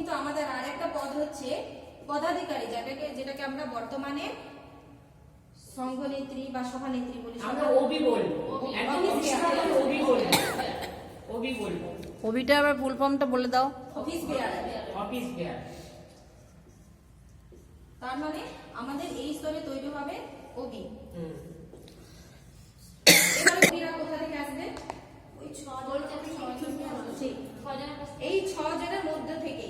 কিন্তু আমাদের আর একটা পদ হচ্ছে পদাধিকারী যেটাকে যেটাকে আমরা বর্তমানে সংঘনেত্রী বা সভানেত্রী বলি। আমরা ওবি বলব। ওবি বলব। ওবি বলব। ওবিটা আবার ফুল ফর্মটা বলে দাও। অফিস বেয়ার অফিস বেয়ার তার মানে আমাদের এই স্তরে তৈরি হবে অবি হুম। এবারে অবিরা কোথা থেকে আসবে ওই ছ ঠিক। এই ছ জনের মধ্যে থেকে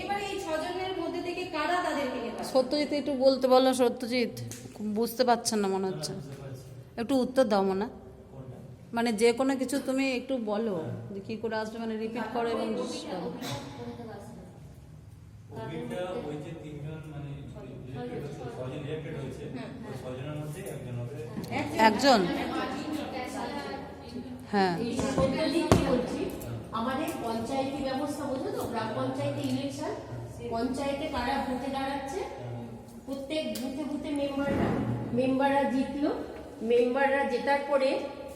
এবারে এই ছ জনের মধ্যে থেকে কারা তাদেরকে নেবে সত্যজিৎ একটু বলতে বলো সত্যজিৎ বুঝতে পারছেন না মনে হচ্ছে। একটু উত্তর দাও মনে। মানে যে কোনো কিছু তুমি একটু বলো যে কি করে আসবে মানে রিপিট করো এবং করো। কোভিডটা ওই যে তিনজন মানে একজন হ্যাঁ। আমাদের পঞ্চায়েতি ব্যবস্থা বোঝো তো গ্রাম পঞ্চায়েতে ইলেকশন পঞ্চায়েতে কারা ভোটে দাঁড়াচ্ছে প্রত্যেক বুথে বুথে মেম্বাররা মেম্বাররা জিতলো মেম্বাররা জেতার পরে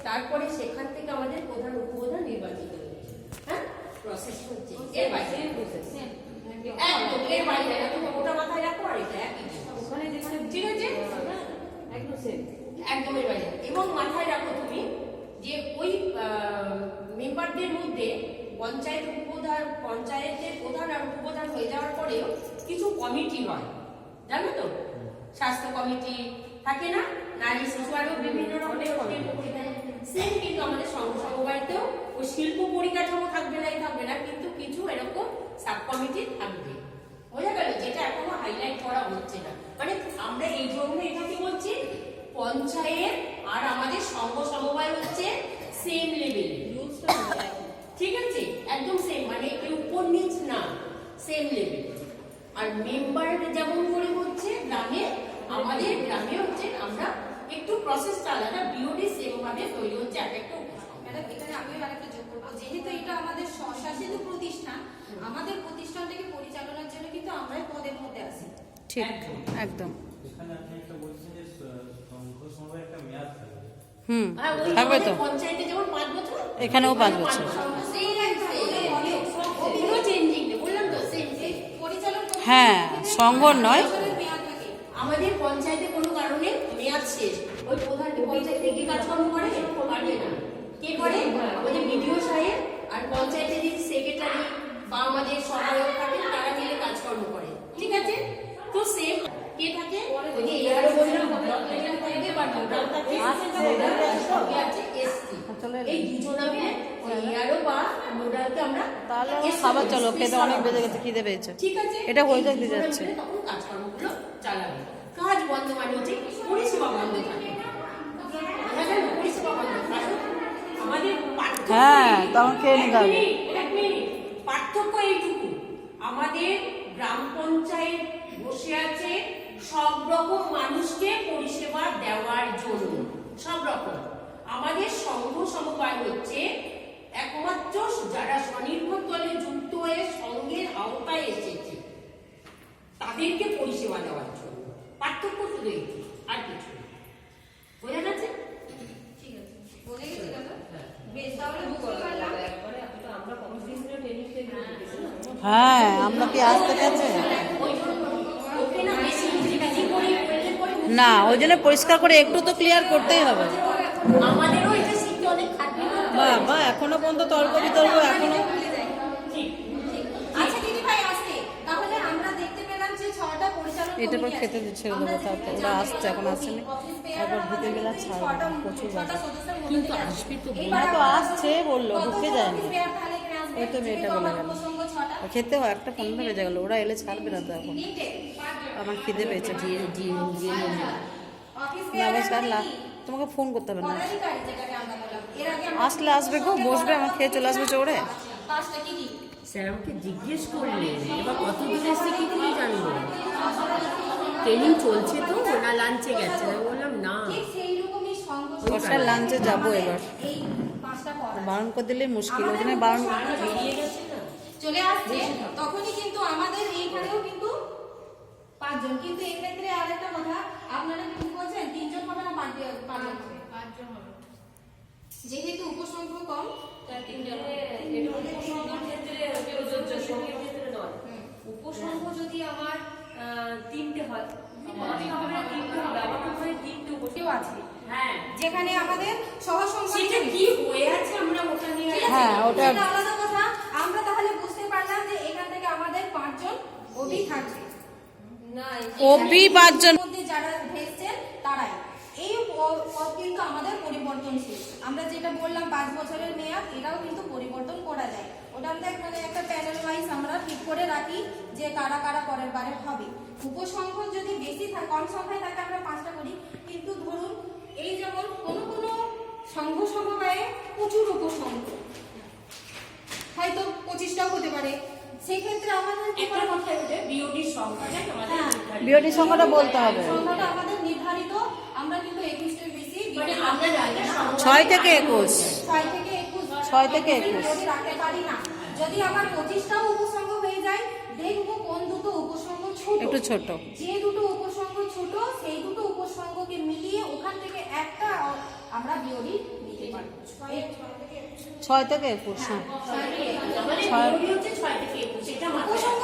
তারপরে সেখান থেকে আমাদের প্রধান উপপ্রধান নির্বাচিত হয়েছে। হ্যাঁ? প্রসেস হচ্ছে। এর বাইরে। প্রসেস একদম এর বাইরে। তুমি ওটা মাথায় রাখো আর এটা একই ওখানে যেখানে ঠিক আছে? একদম সেম একদম এর বাইরে। এবং মাথায় রাখো তুমি যে ওই মেম্বারদের মধ্যে পঞ্চায়েত উপপ্রধান পঞ্চায়েতের প্রধান আর উপপ্রধান হয়ে যাওয়ার পরেও কিছু কমিটি হয়। জানো তো? স্বাস্থ্য কমিটি থাকে না? নারী শিশু আরও বিভিন্ন রকমের সেম কিন্তু আমাদের সংঘ সমবায়তেও ওই শিল্প পরিকাঠামো থাকবে নাই থাকবে না কিন্তু কিছু এরকম সাব কমিটি থাকবে। বোঝা গেল? যেটা এখনও হাইলাইট করা হচ্ছে না। মানে আমরা এই জন্য এটাকে বলছি পঞ্চায়েত আর আমাদের সংঘ সমবায় হচ্ছে সেম লেভেল ঠিক আছে? একদম সেম মানে উপর নিচ না সেম লেভেল আর মেম্বার যেমন গ্রামে আমাদের গ্রামে হচ্ছে আমরা একটু প্রসেসটা আলাদা বিওডি সেম ভাবে তৈরি হচ্ছে এক একটা ম্যাডাম এখানে আমিও আরেকটা যোগ করব। যেহেতু এটা আমাদের স্বশাসিত প্রতিষ্ঠান আমাদের প্রতিষ্ঠানটাকে পরিচালনার জন্য কিন্তু আমরাই পদের মধ্যে আছি। ঠিক একদম। এখানে আপনি একটা বলছেন যে সংঘ সময় একটা মেয়াদ থাকবে হুম আর থাকবে তো। পঞ্চায়েতে যেমন পাঁচ বছর এখানেও পাঁচ বছর। Same, same. কোনো changing নেই, বললাম তো, same, same. পরিচালন করতে হ্যাঁ, সংঘর নয়। বছরের মেয়াদ থাকে আমাদের পঞ্চায়েতে কোনো কারণে মেয়াদ শেষ ওই প্রধান পঞ্চায়েতে কি কাজকর্ম করে পারবে না কে করে আমাদের বিডিও সাহেব আর পঞ্চায়েতের যে সেক্রেটারি বা আমাদের সহায়ক থাকে তারা মিলে কাজকর্ম করে। ঠিক আছে? তো সেম কে থাকে? এই দুজনা তাহলে খাবার চলো খেতে অনেক বেজে গেছে খিদে পেয়েছে। ঠিক আছে? এটা হয়ে যাচ্ছে মিলে তখন কাজকর্মগুলো চালাবে কাজ বন্ধ মানে হচ্ছে পরিষেবা বন্ধ থাকে বোঝা গেল? পরিষেবা বন্ধ কারণ আমাদের পার্থক্য হ্যাঁ, এই- তখন খেয়ে নিতে হবে। মিনিট, এক মিনিট। পার্থক্য এইটুকু। আমাদের গ্রাম পঞ্চায়েত বসে আছে সব রকম মানুষকে পরিষেবা দেওয়ার জন্য। সব রকম। আমাদের সংঘ সমবায় হচ্ছে একমাত্র যারা স্বনির্ভর দলে যুক্ত হয়ে সংঘের আওতায় এসেছে তাদেরকে পরিষেবা দেওয়ার জন্য। পার্থক্য শুধু আর কিছু বোঝা গেছে? ঠিক আছে। বলে গেছি দাদা? বেশ তাহলে বুঝতে পারলাম হ্যাঁ আমরা কি আসতে গেছে না ওই জন্য পরিষ্কার করে একটু তো ক্লিয়ার করতেই হবে। বা এখনও পর্যন্ত তর্ক বিতর্ক এখনও। ঠিক আচ্ছা দিদি ভাই আসতে তাহলে আমরা দেখতে পেলাম যে ছটা পরিচালন এটা পর খেতে ছেড়ে দেবো তারপর ওরা আসছে এখন আসেনি। একবার ঢুকে গেলে এই ছাড়বো প্রচুর কিন্তু আসবে তো হ্যাঁ, তো আসছে বলল, ঢুকে যায়নি। ওই তো মেয়েটা বলে গেল। খেতে হয় একটা পনেরো বেজে গেল। ওরা এলে ছাড়বে না তো এখন। আমার খিদে পেয়েছে। দিয়ে দিয়ে দিয়ে নিয়ে অফিস না পেয়ার বস আর মানে লা- কি? তোমাকে ফোন করতে হবে না। আসলে আসবে গো, বসবে, আমার খেয়ে চলে আসবে চড়ে। কাজটা কি কি? স্যার আমাকে জিজ্ঞেস করলেন এবার কত দূর এসে কি করে জানব? ট্রেনিং চলছে তো না লাঞ্চে গেছে। বললাম না। বর্ষার লাঞ্চে যাব এবার। বারণ করে দিলে মুশকিল। ওই জন্য বারণ চলে আসছে তখনই কিন্তু আমাদের এইখানেও কিন্তু পাঁচজন। কিন্তু এক্ষেত্রে আরেকটা কথা আপনারা কিন্তু বলছেন তিনজন হবে না পাঁচজন হবে। পাঁচজন হবে। যেহেতু উপসংখ্য কম তার তিনজন এটা উপসংহার ক্ষেত্রে প্রযোজ্য সঙ্গীর ক্ষেত্রে নয়। হুম। যদি আমার তিনটে হয় হয় হ্যাঁ। যেখানে আমাদের সহ সেটা কি হয়ে আছে আমরা ওটা নিয়ে হ্যাঁ, ওটা- আলাদা কথা। আমরা তাহলে বুঝতে পারলাম যে এখান থেকে আমাদের পাঁচজন ওবি থাকছে না ওবি পাঁচজন মধ্যে যারা ভেসছেন তারাই। এই পদ কিন্তু আমাদের পরিবর্তনশীল। আমরা যেটা বললাম পাঁচ বছরের মেয়াদ এটাও কিন্তু পরিবর্তন করা যায়। ওটা মানে একটা প্যানেল ওয়াইজ আমরা ঠিক করে রাখি যে কারা কারা পরের বারে হবে। উপসংখ্যক যদি বেশি থাকে কম সংখ্যায় থাকে আমরা পাঁচটা করি। কিন্তু ধরুন এই যেমন কোনো কোনো সংঘ সমবায়ে প্রচুর উপসংখ্য হয়তো পঁচিশটাও হতে পারে। সেই ক্ষেত্রে আমাদের কি একটা কথা হচ্ছে বিওডির সংখ্যাটাই আমাদের হ্যাঁ। সংখ্যাটা বলতে হবে। সংখ্যাটা আমাদের নির্ধারিত আমরা কিন্তু একুশটার বেশি মানে আমরা সংখ্যা- ছয় থেকে একুশ। ছয় থেকে একুশ। ছয় থেকে একুশ। যদি রাখতে পারি না। যদি আমার পঁচিশটাও উপসংঘ হয়ে যায় দেখব কোন দুটো উপসংঘ ছোট। একটু ছোট। যে দুটো উপসংঘ ছোট সেই দুটো উপসংঘকে মিলিয়ে ওখান থেকে একটা আমরা বিওডি ছয় থেকে একুশ। হবে।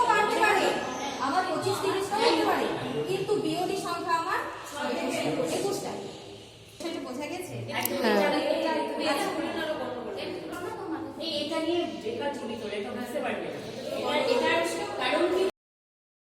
বাড়তে পারে আমার পঁচিশ তিরিশটাও হতে পারে। কিন্তু বিয়োগী সংখ্যা আমার